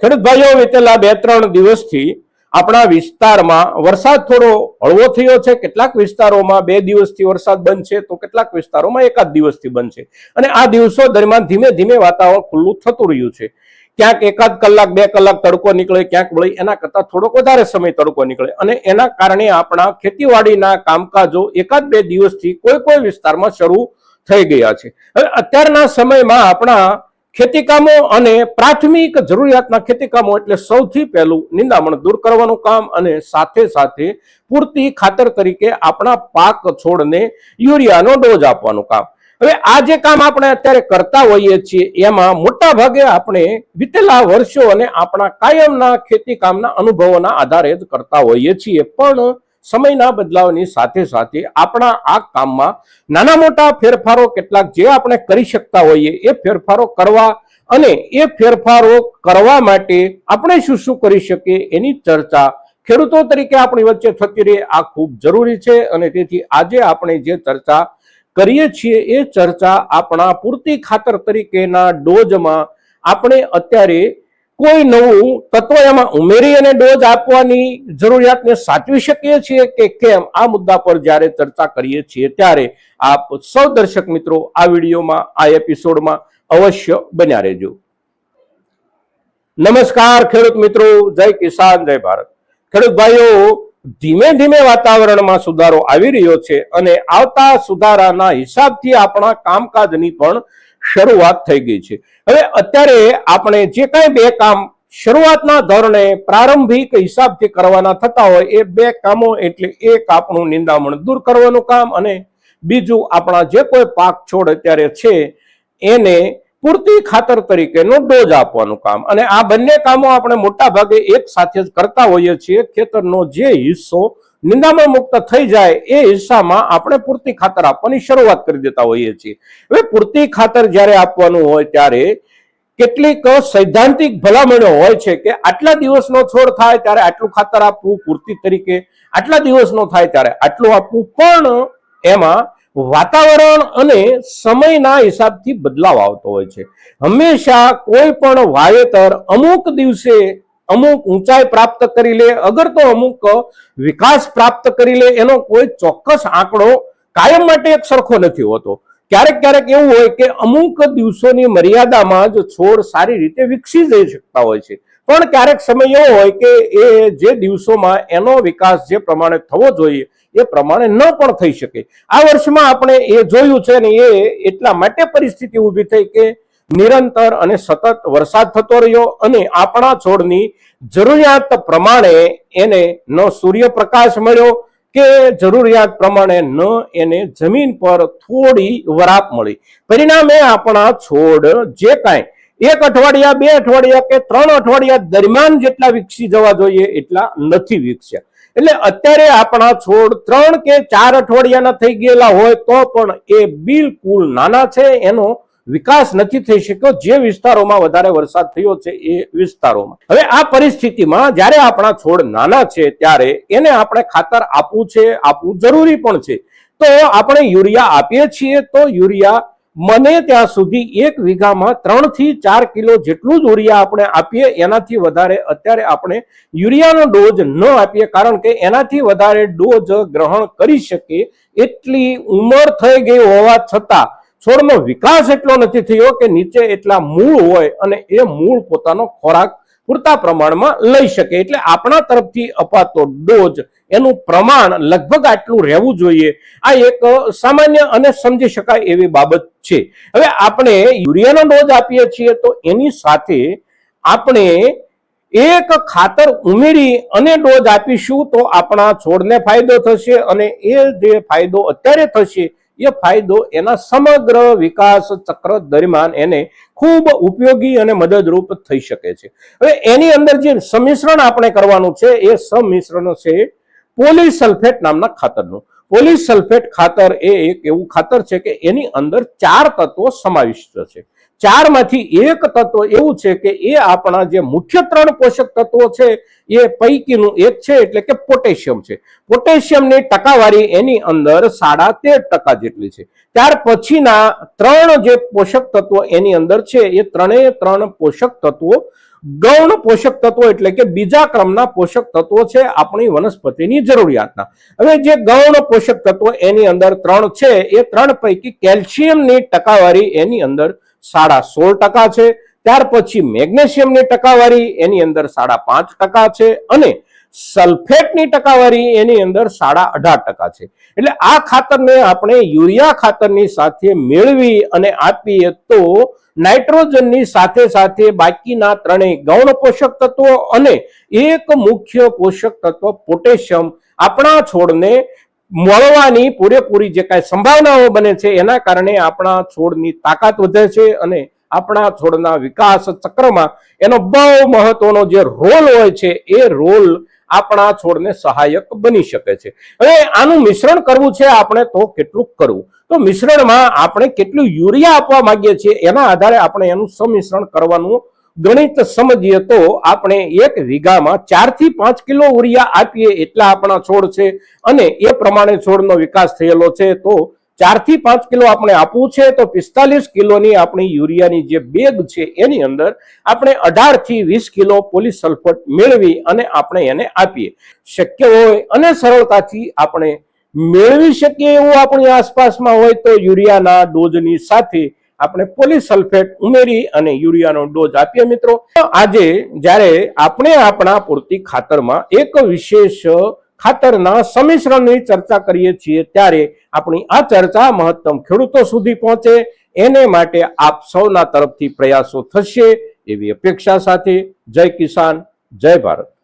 ખેડૂત ભાઈઓ વિતેલા બે, ત્રણ દિવસથી આપણા વિસ્તારમાં વરસાદ થોડો હળવો થયો છે. કેટલાક વિસ્તારોમાં બે દિવસથી વરસાદ બંધ છે, તો કેટલાક વિસ્તારોમાં એકાદ દિવસથી બંધ છે. અને આ દિવસો દરમિયાન ધીમે ધીમે વાતાવરણ ખુલ્લું થતું રહ્યું છે. ક્યાંક એકાદ કલાક, બે કલાક તડકો નીકળે, ક્યાંક વળી એના કરતાં થોડોક વધારે સમય તડકો નીકળે. અને એના કારણે આપણા ખેતીવાડીના કામકાજો એકાદ બે દિવસથી કોઈ કોઈ વિસ્તારમાં શરૂ થઈ ગયા છે. હવે અત્યારના સમયમાં આપણા ખેતીકામો અને પ્રાથમિક જરૂરિયાતના ખેતીકામો એટલે સૌથી પહેલું નિંદામણ દૂર કરવાનું કામ અને સાથે સાથે પૂરતી ખાતર તરીકે આપણા પાક છોડને યુરિયાનો ડોઝ આપવાનું કામ. હવે આ જે કામ આપણે અત્યારે કરતા હોઈએ છીએ, એમાં મોટા ભાગે આપણે વિતેલા વર્ષો અને આપણા કાયમના ખેતી કામના અનુભવોના આધારે જ કરતા હોઈએ છીએ. પણ સમયના બદલાવની સાથે સાથે આપણા આ કામમાં નાના મોટા ફેરફારો કેટલાક જે આપણે કરી શકતા હોઈએ એ ફેરફારો કરવા અને એ ફેરફારો કરવા માટે આપણે શું શું કરી શકીએ એની ચર્ચા ખેડૂતો તરીકે આપણી વચ્ચે થતી રહે, આ ખૂબ જરૂરી છે અને તેથી આજે આપણે જે ચર્ચા કરીએ છીએ એ ચર્ચા આપણા પૂરતી ખાતર તરીકેના ડોઝમાં આપણે અત્યારે કોઈ નવું તત્વ એમાં ઉમેરી અને ડોઝ આપવાની જરૂરિયાતને સાચવી શકીએ છીએ કે કેમ? આ મુદ્દા પર જ્યારે ચર્ચા કરીએ છીએ ત્યારે આપ સૌ દર્શક મિત્રો આ વિડીયોમાં, આ એપિસોડમાં અવશ્ય બન્યા રહેજો. નમસ્કાર, ખેડૂત મિત્રો. જય કિસાન, જય ભારત. ખેડૂત ભાઈઓ, ધીમે ધીમે વાતાવરણમાં સુધારો આવી રહ્યો છે અને આવતા સુધારાના હિસાબથી આપણા કામકાજની પણ શરૂઆત થઈ ગઈ છે. હવે અત્યારે આપણે જે કાંઈ બે કામ શરૂઆતના ધોરણે પ્રારંભિક હિસાબથી કરવાના થતા હોય, એ બે કામો એટલે એક આપણું નિંદામણ દૂર કરવાનું કામ અને બીજું આપણા જે કોઈ પાક છોડ અત્યારે છે, એને પૂરતી ખાતર તરીકેનો ડોઝ આપવાનું કામ. અને આ બંને કામો આપણે મોટા ભાગે એક સાથે જ કરતા હોઈએ છીએ. ખેતરનો જે હિસ્સો નિંદામણ મુક્ત થઈ જાય એ હિસ્સામાં આપણે પૂરતી ખાતર આપવાની શરૂઆત કરી દેતા હોઈએ છીએ. હવે પૂરતી ખાતર જ્યારે આપવાનું હોય ત્યારે કેટલીક સૈદ્ધાંતિક ભલામણો હોય છે કે આટલા દિવસનો છોડ થાય ત્યારે આટલું ખાતર આપવું પૂરતી તરીકે, આટલા દિવસનો થાય ત્યારે આટલું આપવું, પણ એમાં વાતાવરણ અને સમયના હિસાબથી બદલાવ આવતો હોય છે. હંમેશા કોઈ પણ વાવેતર અમુક દિવસે અમુક ઊંચાઈ પ્રાપ્ત કરી લે, અગર તો અમુક વિકાસ પ્રાપ્ત કરી લે, એનો કોઈ ચોક્કસ આંકડો કાયમ માટે એક સરખો નથી હોતો. ક્યારેક ક્યારેક એવું હોય કે અમુક દિવસોની મર્યાદામાં જ છોડ સારી રીતે વિકસી જઈ શકતા હોય છે. પણ ક્યારેક સમય એવો હોય કે એ જે દિવસોમાં એનો વિકાસ જે પ્રમાણે થવો જોઈએ, એ પ્રમાણે ન પણ થઈ શકે. આ વર્ષમાં આપણે એ જોયું છે ને એ એટલા માટે પરિસ્થિતિ ઊભી થઈ કે નિરંતર અને સતત વરસાદ થતો રહ્યો અને આપણા છોડની જરૂરિયાત પ્રમાણે એને ન સૂર્યપ્રકાશ મળ્યો કે જરૂરિયાત પ્રમાણે ન એને જમીન પર થોડી વરાપ મળી. પરિણામે આપણા છોડ જે કાંઈ એક અઠવાડિયા, બે અઠવાડિયા કે ત્રણ અઠવાડિયા દરમિયાન જેટલા વિકસી જવા જોઈએ એટલા નથી વિકસ્યા. એટલે અત્યારે આપણા છોડ ત્રણ કે ચાર અઠવાડિયાના થઈ ગયેલા હોય તો પણ એ બિલકુલ નાના છે. એનો વિકાસ નથી થઈ શક્યો. જે વિસ્તારોમાં વધારે વરસાદ થયો છે એ વિસ્તારોમાં. હવે આ પરિસ્થિતિમાં જ્યારે આપણા છોડ નાના છે ત્યારે એને આપણે ખાતર આપવું છે, આપવું જરૂરી પણ છે. તો આપણે યુરિયા આપીએ છીએ, તો યુરિયા મને ત્યાં સુધી એક વીઘામાં ત્રણથી ચાર કિલો જેટલું જ યુરિયા આપણે આપીએ. એનાથી વધારે અત્યારે આપણે યુરિયાનો ડોઝ ન આપીએ કારણ કે એનાથી વધારે ડોઝ ગ્રહણ કરી શકે એટલી ઉંમર થઈ ગઈ હોવા છતાં છોડનો વિકાસ એટલો નથી થયો કે નીચે એટલા મૂળ હોય અને એ મૂળ પોતાનો ખોરાક પૂરતા પ્રમાણમાં લઈ શકે. એટલે આપણા તરફથી અપાતો ડોઝ એનું પ્રમાણ લગભગ આટલું રહેવું જોઈએ. આ એક સામાન્ય અને સમજી શકાય એવી બાબત છે. હવે આપણે યુરિયાનો ડોઝ આપીએ છીએ તો એની સાથે આપણે એક ખાતર ઉમેરી અને ડોઝ આપીશું તો આપણા છોડને ફાયદો થશે અને એ જે ફાયદો અત્યારે થશે એ ફાયદો એના સમગ્ર વિકાસ ચક્ર દરમિયાન એને ખૂબ ઉપયોગી અને મદદરૂપ થઈ શકે છે. હવે એની અંદર જે સમિશ્રણ આપણે કરવાનું છે, એ સમિશ્રણ છે પોલિસલ્ફેટ નામના ખાતરનું. પોલીસલ્ફેટ ખાતર એ એક એવું ખાતર છે કે એની અંદર ચાર તત્વો સમાવિષ્ટ છે. ચારમાંથી એક તત્વ એવું છે કે એ આપણા જે મુખ્ય ત્રણ પોષક તત્વો છે, એ પૈકીનું એક છે એટલે કે પોટેશિયમ છે. પોટેશિયમની ટકાવારી એની અંદર સાડા તેર ટકા જેટલી છે. ત્યાર પછીના ત્રણ જે પોષક તત્વો એની અંદર છે, એ ત્રણેય ત્રણ પોષક તત્વો ગૌણ પોષક તત્વો એટલે કે બીજા ક્રમના પોષક તત્વો છે આપણી વનસ્પતિની જરૂરિયાતના. હવે જે ગૌણ પોષક તત્વો એની અંદર ત્રણ છે, એ ત્રણ પૈકી કેલ્શિયમની ટકાવારી એની અંદર સાડા સોળ ટકા છે, ત્યાર પછી મેગ્નેશિયમની ટકાવારી એની અંદર સાડા પાંચ ટકા છે અને સલ્ફેટની ટકાવારી એની અંદર સાડા અઢાર ટકા છે. એટલે આ ખાતરને આપણે યુરિયા ખાતરની સાથે મેળવી અને આપીએ તો નાઇટ્રોજનની સાથે સાથે બાકીના ત્રણેય ગૌણ પોષક તત્વો અને એક મુખ્ય પોષક તત્વ પોટેશિયમ આપણા છોડને મળવાની પૂરેપૂરી જે કાંઈ સંભાવનાઓ બને છે એના કારણે આપણા છોડની તાકાત વધે છે અને આપણા છોડના વિકાસ ચક્રમાં એનો બહુ મહત્વનો જે રોલ હોય છે એ રોલ આપણા છોડને સહાયક બની શકે છે. હવે આનું મિશ્રણ કરવું છે આપણે તો કેટલું કરવું? તો મિશ્રણમાં આપણે કેટલું યુરિયા આપવા માંગીએ છીએ એના આધારે આપણે એનું સંમિશ્રણ કરવાનું ગણિત સમજીએ તો આપણે એક વીઘામાં ચારથી પાંચ કિલો યુરિયા આપીએ એટલા આપણા છોડ છે અને એ પ્રમાણે છોડનો વિકાસ થયેલો છે તો ચારથી પાંચ કિલો આપણે આપવું છે તો પિસ્તાલીસ કિલોની આપણી યુરિયાની જે બેગ છે એની અંદર આપણે અઢારથી વીસ કિલો પોલીસલ્ફેટ મેળવી અને આપણે એને આપીએ. શક્ય હોય અને સરળતાથી આપણે મેળવી શકીએ એવું આપણી આસપાસમાં હોય તો યુરિયાના ડોઝની સાથે આપણે પોલીસલ્ફેટ ઉમેરી અને યુરિયાનો ડોઝ આપીએ મિત્રો. આજે જ્યારે આપણે આપણા પૂરતી ખાતરમાં એક વિશેષ ખાતરના સમિશ્રણની ચર્ચા કરીએ છીએ ત્યારે આપણી આ ચર્ચા મહત્તમ ખેડૂતો સુધી પહોંચે. એને માટે આપ સૌના તરફથી પ્રયાસો થશે. એવી અપેક્ષા સાથે જય કિસાન, જય ભારત.